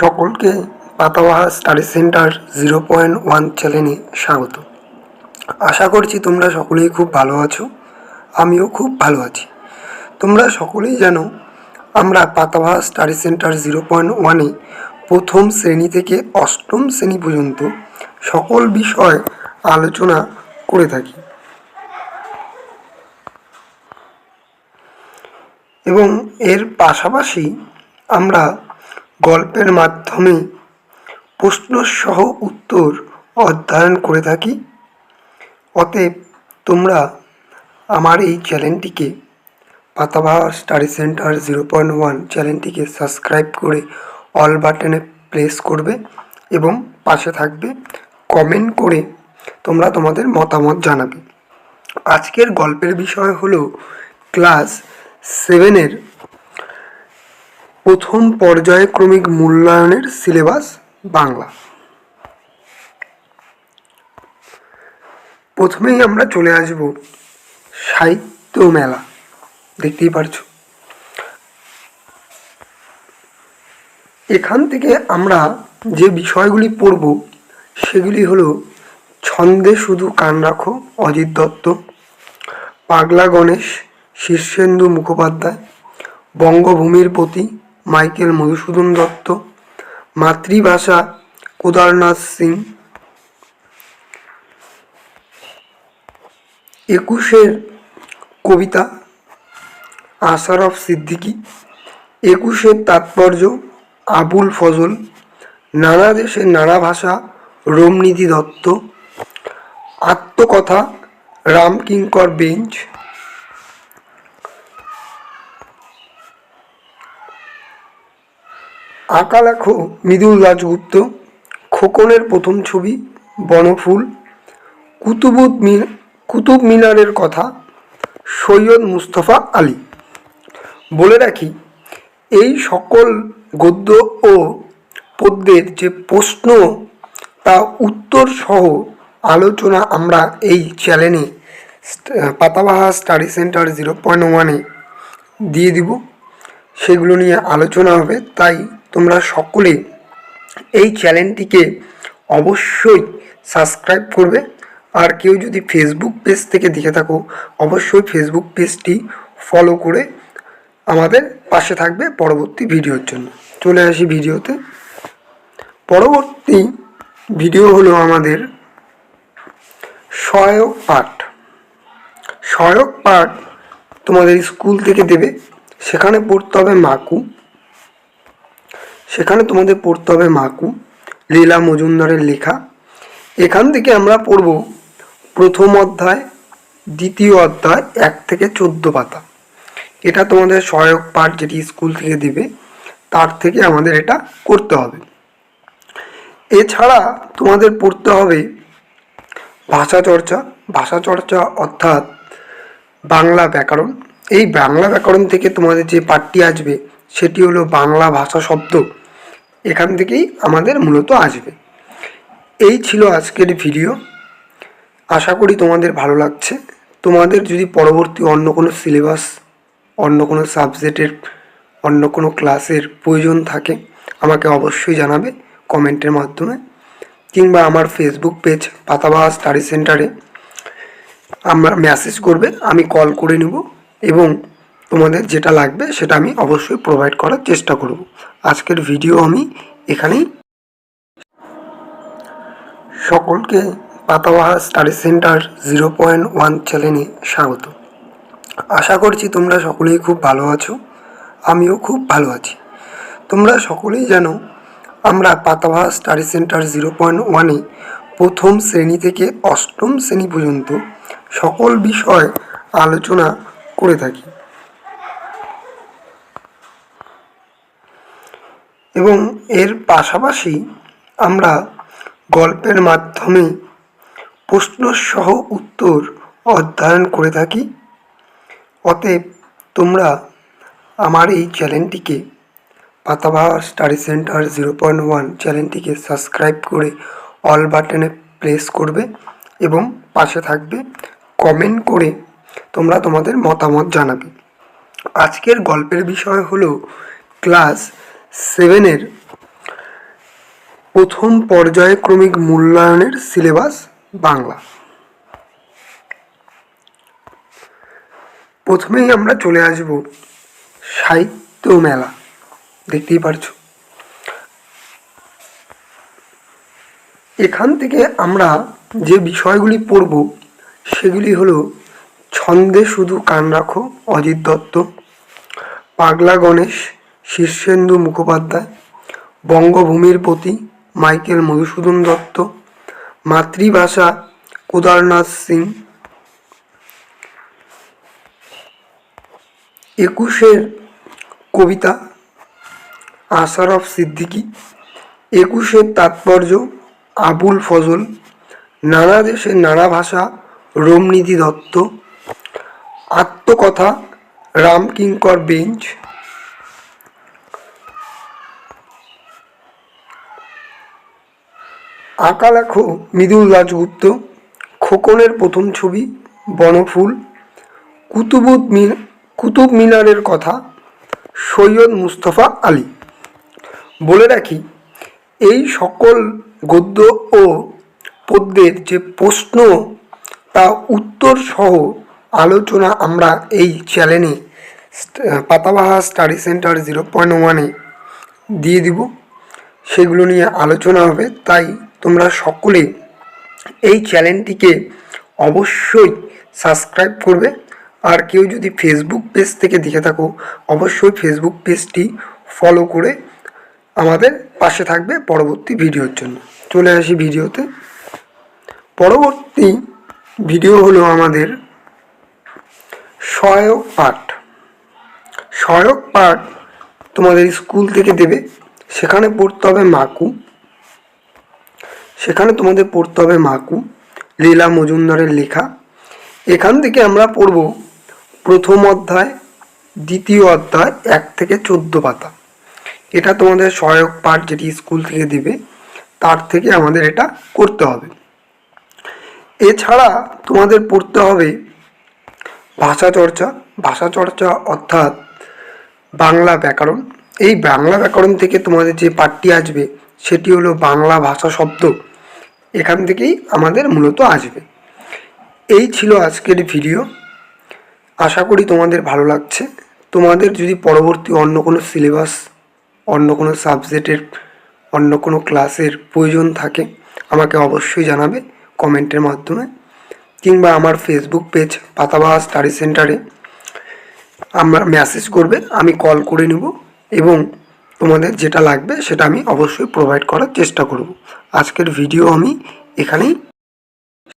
সকলকে Patabahar study centre zero point one চ্যানেলে স্বাগত। আশা করছি তোমরা সকলেই খুব ভালো আছো, আমিও খুব ভালো আছি। তোমরা সকলেই জানো, আমরা Patabahar study centre zero point ওয়ানে প্রথম শ্রেণি থেকে অষ্টম শ্রেণি পর্যন্ত সকল বিষয় আলোচনা করে থাকি। এবং এর পাশাপাশি আমরা গল্পের মাধ্যমে প্রশ্নসহ উত্তর অধ্যয়ন করে থাকি। অতএব তোমরা আমার এই চ্যানেলটিকে Patabahar study centre zero point one চ্যানেলটিকে সাবস্ক্রাইব করে অল বাটনে প্রেস করবে এবং পাশে থাকবে কমেন্ট করে তোমরা তোমাদের মতামত জানাবে। আজকের গল্পের বিষয় হলো ক্লাস সেভেনের প্রথম পর্যায়ক্রমিক মূল্যায়নের সিলেবাস বাংলা। প্রথমেই আমরা চলে আসব সাহিত্য মেলা। দেখতেই পারছ। এখান থেকে আমরা যে বিষয়গুলি পড়ব, সেগুলি হলো ছন্দে শুধু কান রাখো, অজিত দত্ত, পাগলা গণেশ, শীর্ষেন্দু মুখোপাধ্যায়, বঙ্গভূমির প্রতি মাইকেল মধুসূদন দত্ত, মাতৃভাষা কোদারনাথ সিং। একুশের কবিতা, আশারফ সিদ্দিকী। একুশের তাৎপর্য, আবুল ফজল। নানা দেশের নানা ভাষা রোমনিধি দত্ত। আত্মকথা, রামকিঙ্কর বেঞ্চ। আঁকা লেখো মৃদুল দাশগুপ্ত খোকনের প্রথম ছবি বনফুল কুতুবুদ মিন কুতুব মিনারের কথা সৈয়দ মুস্তফা আলী। বলে রাখি, এই সকল গদ্য ও পদ্যের যে প্রশ্ন, তা উত্তর সহ আলোচনা আমরা এই চ্যানেলে Patabahar study centre zero point ওয়ানে দিয়ে দিব। সেগুলো নিয়ে আলোচনা হবে, তাই তোমরা সকলে এই চ্যানেলটিকে অবশ্যই সাবস্ক্রাইব করবে। আর কেউ যদি ফেসবুক পেজ থেকে দেখে থাকো, অবশ্যই ফেসবুক পেজটি ফলো করে আমাদের পাশে থাকবে পরবর্তী ভিডিওর জন্য। চলে আসি ভিডিওতে। পরবর্তী ভিডিও হলো আমাদের সহায়ক পাঠ। সহায়ক পাঠ তোমাদের স্কুল থেকে দেবে, সেখানে পড়তে হবে মাকু। সেখানে তোমাদের পড়তে হবে মাকু, লীলা মজুমদারের লেখা। এখান থেকে আমরা পড়ব প্রথম অধ্যায়, দ্বিতীয় অধ্যায়, এক থেকে চোদ্দ পাতা। এটা তোমাদের সহায়ক পাঠ যেটি স্কুল থেকে দেবে, তার থেকে আমাদের এটা করতে হবে। এছাড়া তোমাদের পড়তে হবে ভাষা চর্চা। ভাষা চর্চা অর্থাৎ বাংলা ব্যাকরণ। এই বাংলা ব্যাকরণ থেকে তোমাদের যে পাঠটি আসবে, সেটি হলো বাংলা ভাষা শব্দ। এখান থেকেই আমাদের মূলত আসবে। এই ছিল আজকের ভিডিও আশা করি তোমাদের ভালো লাগছে। তোমাদের যদি পরবর্তী অন্য কোনো সিলেবাস অন্য কোনো সাবজেক্টের অন্য কোনো ক্লাসের প্রয়োজন থাকে, আমাকে অবশ্যই জানাবে কমেন্টের মাধ্যমে। কিংবা আমার ফেসবুক পেজ পাতাবাহা স্টাডি সেন্টারে আমরা মেসেজ করবে, আমি কল করে নেব এবং তোমাদের যেটা লাগবে সেটা আমি অবশ্যই প্রোভাইড করার চেষ্টা করব। আজকের ভিডিও আমি এখানেই। সকলকে Patabahar study centre zero point one চ্যানেলে স্বাগত। আশা করছি তোমরা সকলেই খুব ভালো আছো, আমিও খুব ভালো আছি। তোমরা সকলেই জানো, আমরা Patabahar study centre zero point ওয়ানে প্রথম শ্রেণি থেকে অষ্টম শ্রেণি পর্যন্ত সকল বিষয় আলোচনা করে থাকি। এবং এর পাশাপাশি আমরা গল্পের মাধ্যমে প্রশ্নসহ উত্তর অধ্যয়ন করে থাকি। অতএব তোমরা আমার এই চ্যানেলটিকে Patabahar study centre zero point one চ্যানেলটিকে সাবস্ক্রাইব করে অল বাটনে প্রেস করবে এবং পাশে থাকবে কমেন্ট করে তোমরা তোমাদের মতামত জানাবে। আজকের গল্পের বিষয় হলো ক্লাস সেভেনের প্রথম পর্যায়ক্রমিক মূল্যায়নের সিলেবাস বাংলা। প্রথমেই আমরা চলে আসব সাহিত্য মেলা। দেখতেই পারছ। এখান থেকে আমরা যে বিষয়গুলি পড়ব, সেগুলি হলো ছন্দে শুধু কান রাখো, অজিত দত্ত, পাগলা গণেশ শীর্ষেন্দু মুখোপাধ্যায়, বঙ্গভূমির প্রতি মাইকেল মধুসূদন দত্ত, মাতৃভাষা কোদারনাথ সিং। একুশের কবিতা আশারফ সিদ্দিকী, একুশের তাৎপর্য আবুল ফজল, নানা দেশের নানা ভাষা রোমনিধি দত্ত, আত্মকথা রামকিঙ্কর বেঞ্চ আঁকা লেখো মৃদুল দাশগুপ্ত খোকনের প্রথম ছবি বনফুল, কুতুবুদ মিন কুতুব মিনারের কথা সৈয়দ মুস্তফা আলী। বলে রাখি, এই সকল গদ্য ও পদ্যের যে প্রশ্ন, তা উত্তর সহ আলোচনা আমরা এই চ্যানেলে Patabahar study centre zero point ওয়ানে দিয়ে দিব। সেগুলো নিয়ে আলোচনা হবে, তাই তোমরা সকলে এই চ্যানেলটিকে অবশ্যই সাবস্ক্রাইব করবে। আর কেউ যদি ফেসবুক পেজ থেকে দেখে থাকো, অবশ্যই ফেসবুক পেজটি ফলো করে আমাদের পাশে থাকবে পরবর্তী ভিডিওর জন্য। চলে আসি ভিডিওতে। পরবর্তী ভিডিও হলো আমাদের সহায়ক পাঠ। সহায়ক পাঠ তোমাদের স্কুল থেকে দেবে। সেখানে পড়তে হবে মাকু। সেখানে তোমাদের পড়তে হবে মাকু, লীলা মজুমদারের লেখা। এখান থেকে আমরা পড়ব প্রথম অধ্যায়, দ্বিতীয় অধ্যায়, এক থেকে চোদ্দ পাতা। এটা তোমাদের সহায়ক পাঠ যেটি স্কুল থেকে দিবে, তার থেকে আমাদের এটা করতে হবে। এছাড়া তোমাদের পড়তে হবে ভাষা চর্চা। ভাষা চর্চা অর্থাৎ বাংলা ব্যাকরণ। এই বাংলা ব্যাকরণ থেকে তোমাদের যে পাঠটি আসবে, সেটি হলো বাংলা ভাষা শব্দ। এখান থেকেই আমাদের মূলত আসবে। এই ছিল আজকের ভিডিও আশা করি তোমাদের ভালো লাগছে। তোমাদের যদি পরবর্তী অন্য কোনো সিলেবাস অন্য কোনো সাবজেক্টের অন্য কোনো ক্লাসের প্রয়োজন থাকে, আমাকে অবশ্যই জানাবে কমেন্টের মাধ্যমে। কিংবা আমার ফেসবুক পেজ পাতাবাহা স্টাডি সেন্টারে আমার মেসেজ করবে, আমি কল করে নেব এবং তোমাদের যেটা লাগবে সেটা আমি অবশ্যই প্রোভাইড করার চেষ্টা করব। আজকের ভিডিও আমি এখানেই